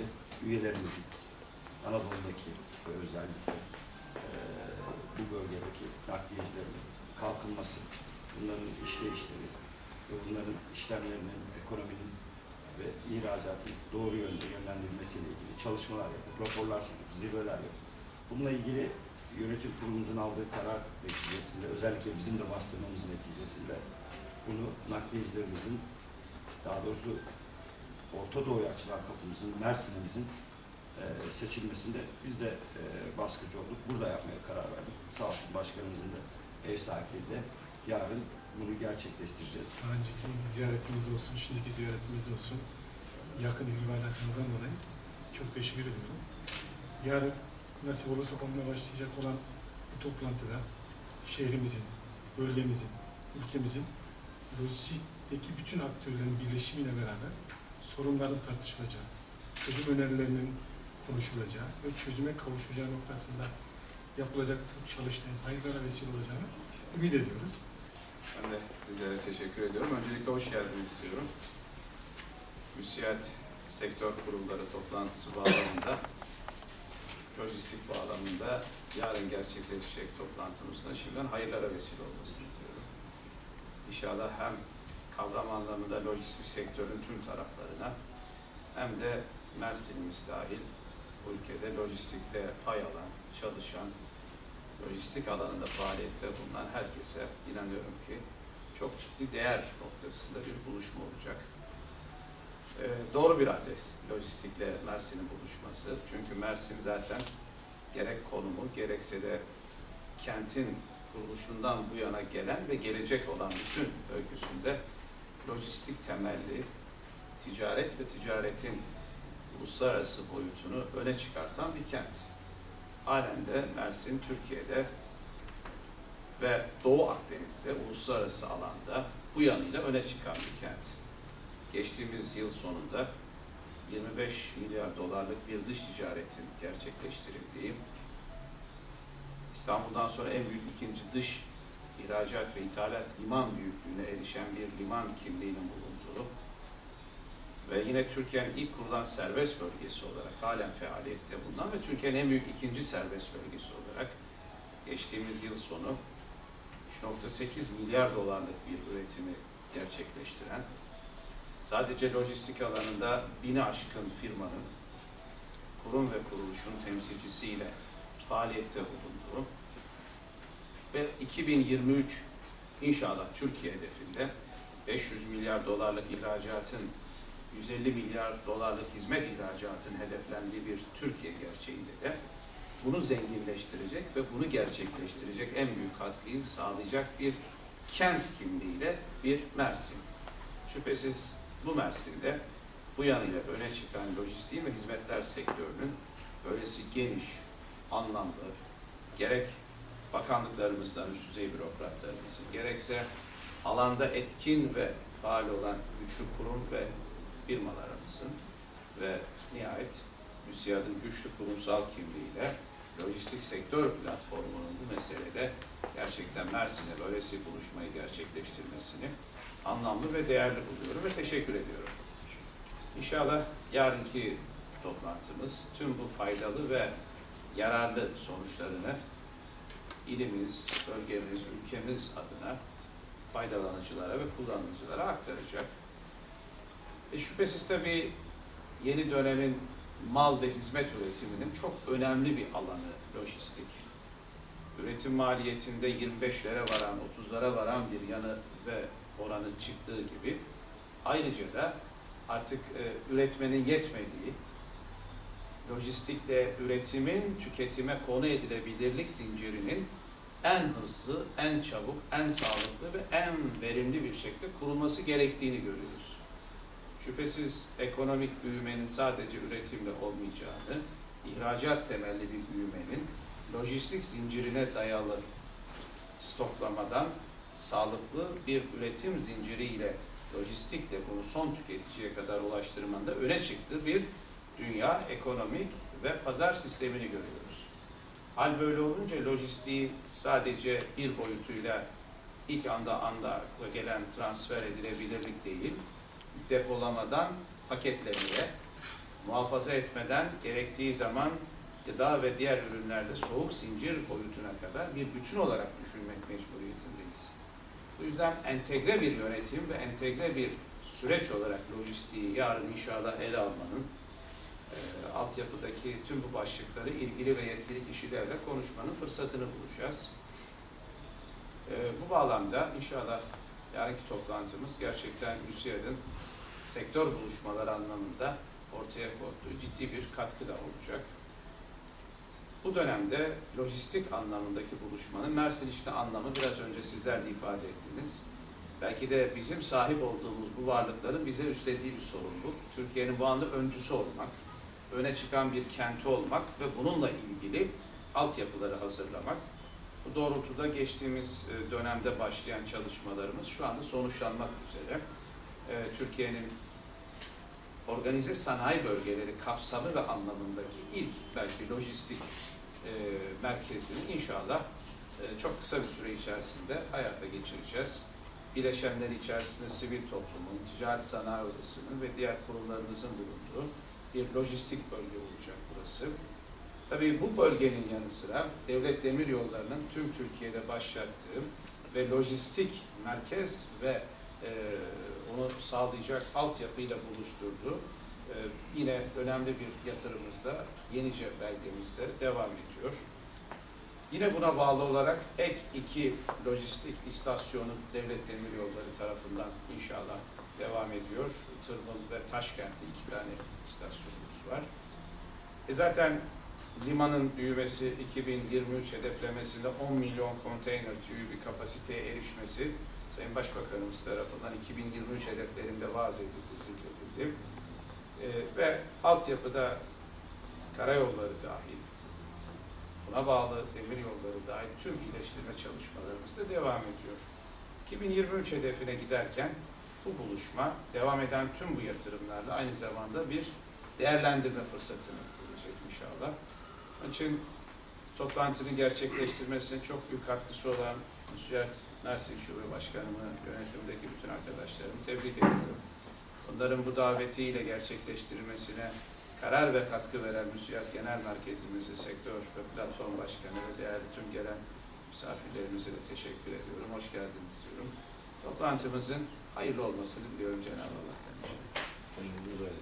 amacı üyelerimizin Anadolu'daki ve özellikle eee, bu bölgedeki nakliyecilerin kalkınması, bunların işleyişleri ve bunların işlemlerinin, ekonominin ve ihracatın doğru yönde yönlendirilmesiyle ilgili çalışmalar yapıp, raporlar sunup, zirveler yapıp, bununla ilgili yönetim kurulumuzun aldığı karar neticesinde, özellikle bizim de bastırmamız neticesinde bunu nakliyecilerimizin, daha doğrusu Orta Doğu'ya açılan kapımızın, Mersin'imizin e, seçilmesinde biz de e, baskıcı olduk. Burada yapmaya karar verdik. Sağ olsun başkanımızın da ev sahipliğiyle yarın bunu gerçekleştireceğiz. Daha önceki ziyaretimiz olsun, şimdiki ziyaretimiz olsun. Yakın ilgi ve dolayı çok teşekkür ediyorum. Yarın nasip olursa onunla başlayacak olan bu toplantıda şehrimizin, bölgemizin, ülkemizin lojistikteki bütün aktörlerin birleşimiyle beraber sorunların tartışılacağı, çözüm önerilerinin konuşulacağı ve çözüme kavuşacağı noktasında yapılacak bu çalıştığın hayırlara vesile olacağını ümit ediyoruz. Ben de sizlere teşekkür ediyorum. Öncelikle hoş geldiniz diyorum. Müsiyat Sektör Kurulları toplantısı bağlamında, lojistik bağlamında yarın gerçekleşecek toplantımızda şimdiden hayırlara vesile olmasını diliyorum. İnşallah hem kavram anlamında lojistik sektörün tüm taraflarına hem de Mersin'imiz dahil bu ülkede lojistikte pay alan, çalışan, lojistik alanında faaliyette bulunan herkese inanıyorum ki çok ciddi değer noktasında bir buluşma olacak. Ee, doğru bir adres lojistikle Mersin'in buluşması. Çünkü Mersin zaten gerek konumu gerekse de kentin kuruluşundan bu yana gelen ve gelecek olan bütün öyküsünde lojistik temelli ticaret ve ticaretin uluslararası boyutunu öne çıkartan bir kent. Halen de Mersin Türkiye'de ve Doğu Akdeniz'de uluslararası alanda bu yanıyla öne çıkan bir kent. Geçtiğimiz yıl sonunda 25 milyar dolarlık bir dış ticaretin gerçekleştirildiği, İstanbul'dan sonra en büyük ikinci dış ihracat ve ithalat liman büyüklüğüne erişen bir liman kimliğinin bulunduğu ve yine Türkiye'nin ilk kurulan serbest bölgesi olarak halen faaliyette bulunan ve Türkiye'nin en büyük ikinci serbest bölgesi olarak geçtiğimiz yıl sonu 3.8 milyar dolarlık bir üretimi gerçekleştiren, sadece lojistik alanında bini aşkın firmanın kurum ve kuruluşun temsilcisiyle faaliyette bulunduğu ve 2023 inşallah Türkiye hedefinde 500 milyar dolarlık ihracatın 150 milyar dolarlık hizmet ihracatının hedeflendiği bir Türkiye gerçeğinde de bunu zenginleştirecek ve bunu gerçekleştirecek en büyük katkıyı sağlayacak bir kent kimliğiyle bir Mersin. Şüphesiz bu Mersin'de bu yanıyla öne çıkan lojistiğin ve hizmetler sektörünün böylesi geniş, anlamlı, gerek bakanlıklarımızdan üst düzey bürokratlarımızın, gerekse alanda etkin ve faal olan güçlü kurum ve firmalarımızın ve nihayet MÜSİAD'ın güçlü kurumsal kimliğiyle lojistik sektör platformunun bu meselede gerçekten Mersin'de böylesi buluşmayı gerçekleştirmesini anlamlı ve değerli buluyorum ve teşekkür ediyorum. İnşallah yarınki toplantımız tüm bu faydalı ve yararlı sonuçlarını ilimiz, bölgemiz, ülkemiz adına faydalanıcılara ve kullanıcılara aktaracak. E şüphesiz tabii yeni dönemin mal ve hizmet üretiminin çok önemli bir alanı lojistik. Üretim maliyetinde 25'lere varan, 30'lara varan bir yanı ve oranın çıktığı gibi ayrıca da artık e, üretmenin yetmediği, lojistikle üretimin tüketime konu edilebilirlik zincirinin en hızlı, en çabuk, en sağlıklı ve en verimli bir şekilde kurulması gerektiğini görüyoruz. Şüphesiz ekonomik büyümenin sadece üretimle olmayacağını, ihracat temelli bir büyümenin lojistik zincirine dayalı stoklamadan sağlıklı bir üretim zinciriyle lojistikle bunu son tüketiciye kadar ulaştırmanın da öne çıktığı bir dünya ekonomik ve pazar sistemini görüyoruz. Hal böyle olunca lojistiği sadece bir boyutuyla ilk anda anda gelen transfer edilebilirlik değil, depolamadan paketlemeye, muhafaza etmeden gerektiği zaman gıda ve diğer ürünlerde soğuk zincir boyutuna kadar bir bütün olarak düşünmek mecburiyetindeyiz. Bu yüzden entegre bir yönetim ve entegre bir süreç olarak lojistiği yarın inşallah ele almanın, e, altyapıdaki tüm bu başlıkları ilgili ve yetkili kişilerle konuşmanın fırsatını bulacağız. E, bu bağlamda inşallah yarınki toplantımız gerçekten MÜSİAD'ın sektör buluşmaları anlamında ortaya koyduğu ciddi bir katkı da olacak. Bu dönemde lojistik anlamındaki buluşmanın Mersin işte anlamı biraz önce sizler de ifade ettiniz. Belki de bizim sahip olduğumuz bu varlıkların bize üstlediği bir sorumluluk. Türkiye'nin bu anda öncüsü olmak, öne çıkan bir kenti olmak ve bununla ilgili altyapıları hazırlamak. Bu doğrultuda geçtiğimiz e, dönemde başlayan çalışmalarımız şu anda sonuçlanmak üzere. E, Türkiye'nin organize sanayi bölgeleri kapsamı ve anlamındaki ilk belki lojistik e, merkezini inşallah çok kısa bir süre içerisinde hayata geçireceğiz. Bileşenler içerisinde sivil toplumun, ticaret sanayi odasının ve diğer kurumlarımızın bulunduğu bir lojistik bölge olacak burası. Tabii bu bölgenin yanı sıra Devlet Demiryolları'nın tüm Türkiye'de başlattığı ve lojistik merkez ve e, onu sağlayacak altyapıyla buluşturduğu e, yine önemli bir yatırımımız da Yenice belgemizde devam ediyor. Yine buna bağlı olarak ek iki lojistik istasyonu Devlet Demiryolları tarafından inşallah devam ediyor. Tırmıl ve Taşkent'te iki tane istasyonumuz var. E zaten limanın büyümesi 2023 hedeflemesinde 10 milyon konteyner tüyü bir kapasiteye erişmesi Sayın Başbakanımız tarafından 2023 hedeflerinde vaaz edildi, zikredildi. Ee, ve altyapıda karayolları dahil, buna bağlı demir yolları dahil tüm iyileştirme çalışmalarımız da devam ediyor. 2023 hedefine giderken bu buluşma devam eden tüm bu yatırımlarla aynı zamanda bir değerlendirme fırsatını bulacak inşallah. Onun için toplantının gerçekleştirmesine çok büyük katkısı olan Müsiyat Mersin Şube Başkanımı, yönetimdeki bütün arkadaşlarımı tebrik ediyorum. Onların bu davetiyle gerçekleştirilmesine karar ve katkı veren Müsiyat Genel Merkezimizi, sektör ve platform başkanı ve değerli tüm gelen misafirlerimize de teşekkür ediyorum. Hoş geldiniz diyorum. Toplantımızın hayırlı olmasını diliyorum Cenab-ı Allah'tan.